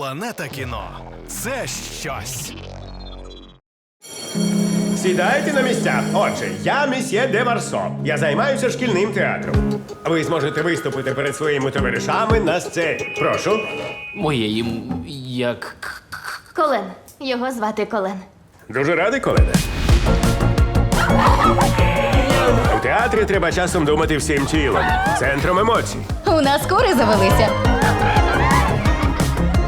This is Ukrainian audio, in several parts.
Планета кіно це щось. Сідайте на місця. Отже, я месьє де Варсо. Я займаюся шкільним театром. Ви зможете виступити перед своїми товаришами на сцені. Прошу. Моє їм як. Колен. Його звати Колен. Дуже радий, Колене. У театрі треба часом думати всім тілом, центром емоцій. У нас кури завелися.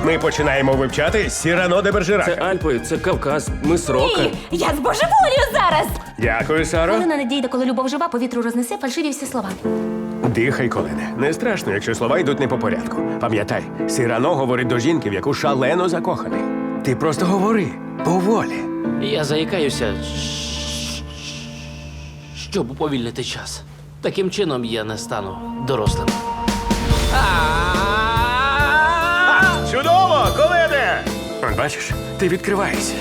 Ми починаємо вивчати Сірано де Бержерака. Це Альпи, це Кавказ, ми срока. Я збожеволію зараз. Дякую, Саро. Хвилина надійде, коли любов жива, повітру рознесе фальшиві всі слова. Дихай, Колене. Не страшно, якщо слова йдуть не по порядку. Пам'ятай, Сірано говорить до жінки, в яку шалено закоханий. Ти просто говори поволі. Я заїкаюся, щоб уповільнити час. Таким чином я не стану дорослим. От бачиш, ти відкриваєшся.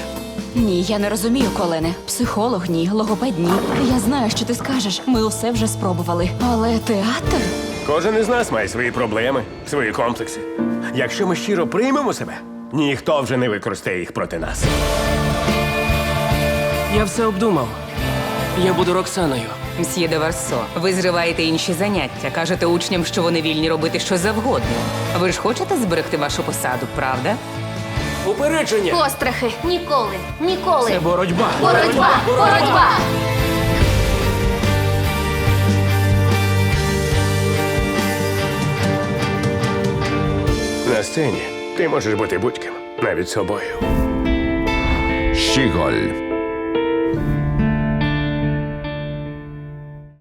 Ні, я не розумію, Колене. Психолог ні, логопед ні. Я знаю, що ти скажеш. Ми усе вже спробували. Але театр? Кожен із нас має свої проблеми, свої комплекси. Якщо ми щиро приймемо себе, ніхто вже не використає їх проти нас. Я все обдумав. Я буду Роксаною. Мсьє де Варсо, ви зриваєте інші заняття, кажете учням, що вони вільні робити що завгодно. Ви ж хочете зберегти вашу посаду, правда? Упередження! Острахи. Ніколи. Ніколи. Це боротьба. Боротьба. Боротьба. На сцені ти можеш бути будь-ким, навіть собою. Щіголь